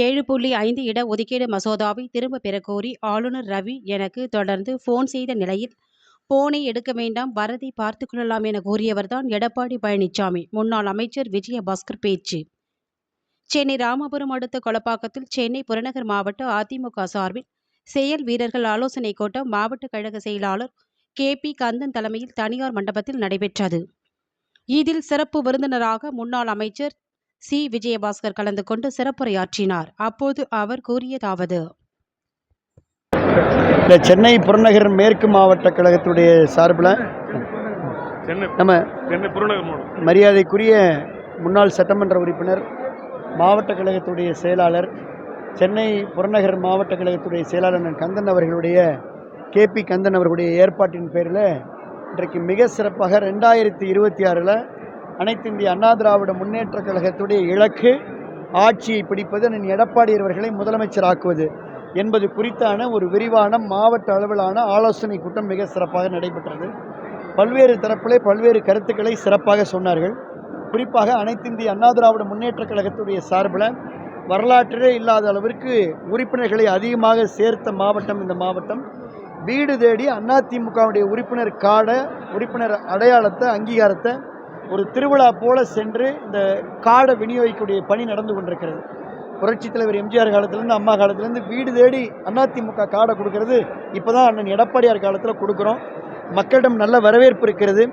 ஏழு புள்ளி ஐந்து இட ஒதுக்கீடு மசோதாவை திரும்ப பெறக்கோரி ஆளுநர் ரவி எனக்கு தொடர்ந்து ஃபோன் செய்த நிலையில் போனை எடுக்க வேண்டாம் வரதை பார்த்து கொள்ளலாம் என கூறியவர்தான் எடப்பாடி பழனிசாமி முன்னாள் அமைச்சர் விஜயபாஸ்கர் பேச்சு. சென்னை ராமபுரம் அடுத்த கொலப்பாக்கத்தில் சென்னை புறநகர் மாவட்ட அதிமுக சார்பில் செயல் வீரர்கள் ஆலோசனைக் கூட்டம் மாவட்ட கழக செயலாளர் கே. பி. கந்தன் தலைமையில் தனியார் மண்டபத்தில் நடைபெற்றது. இதில் சிறப்பு விருந்தினராக முன்னாள் அமைச்சர் சி. விஜயபாஸ்கர் கலந்து கொண்டு சிறப்புரையாற்றினார். அப்போது அவர் கூறியதாவது. இந்த சென்னை புறநகர் மேற்கு மாவட்ட கழகத்துடைய சார்பில் சென்னை நம்ம மரியாதைக்குரிய முன்னாள் சட்டமன்ற உறுப்பினர் மாவட்ட கழகத்துடைய செயலாளர் சென்னை புறநகர் மாவட்ட கழகத்துடைய செயலாளர் கந்தன் அவர்களுடைய கேபி கந்தன் அவர்களுடைய ஏற்பாட்டின் பேரில் இன்றைக்கு மிக சிறப்பாக ரெண்டாயிரத்தி இருபத்தி ஆறில் அனைத்து இந்திய அண்ணா திராவிட முன்னேற்ற கழகத்துடைய இலக்கு ஆட்சியை பிடிப்பது அண்ணன் எடப்பாடி அவர்களை முதலமைச்சராக்குவது என்பது குறித்தான ஒரு விரிவான மாவட்ட அளவிலான ஆலோசனை கூட்டம் மிக சிறப்பாக நடைபெற்றது. பல்வேறு தரப்பிலே பல்வேறு கருத்துக்களை சிறப்பாக சொன்னார்கள். குறிப்பாக அனைத்து இந்திய அண்ணா திராவிட முன்னேற்ற கழகத்துடைய சார்பில் வரலாற்றிலே இல்லாத அளவிற்கு உறுப்பினர்களை அதிகமாக சேர்த்த மாவட்டம் இந்த மாவட்டம். வீடு தேடி அதிமுகவுடைய உறுப்பினர் காட உறுப்பினர் அடையாளத்தை அங்கீகாரத்தை ஒரு திருவிழா போல சென்று இந்த காடை விநியோகிக்கக்கூடிய பணி நடந்து கொண்டிருக்கிறது. புரட்சித் தலைவர் எம்ஜிஆர் காலத்திலேருந்து அம்மா காலத்திலேருந்து வீடு தேடி அதிமுக கார்டை கொடுக்கறது. இப்போ தான் அண்ணன் எடப்பாடியார் காலத்தில் கொடுக்குறோம். மக்களிடம் நல்ல வரவேற்பு இருக்கிறது.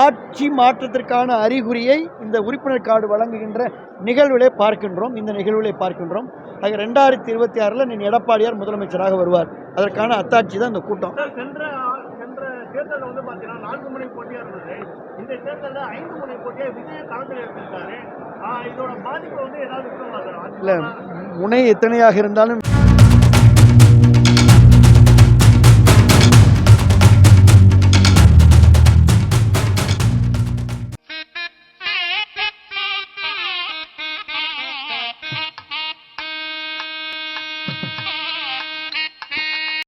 ஆட்சி மாற்றத்திற்கான அறிகுறியை இந்த உறுப்பினர் கார்டு வழங்குகின்ற நிகழ்விலே பார்க்கின்றோம். இந்த நிகழ்விலே பார்க்கின்றோம். ஆக ரெண்டாயிரத்தி இருபத்தி ஆறில் நீ எடப்பாடியார் முதலமைச்சராக வருவார். அதற்கான அத்தாட்சி தான் இந்த கூட்டம். சென்ற தேர்தலில் வந்து பார்த்தீங்கன்னா நான்கு முனை போட்டியாக இருந்தது. இந்த தேர்தலில் ஐந்து முனை போட்டியாக விஜய களத்தில் இருந்திருக்காரு இதோட பாதிப்பு வந்து ஏதாவது இல்லை முனை எத்தனையாக இருந்தாலும்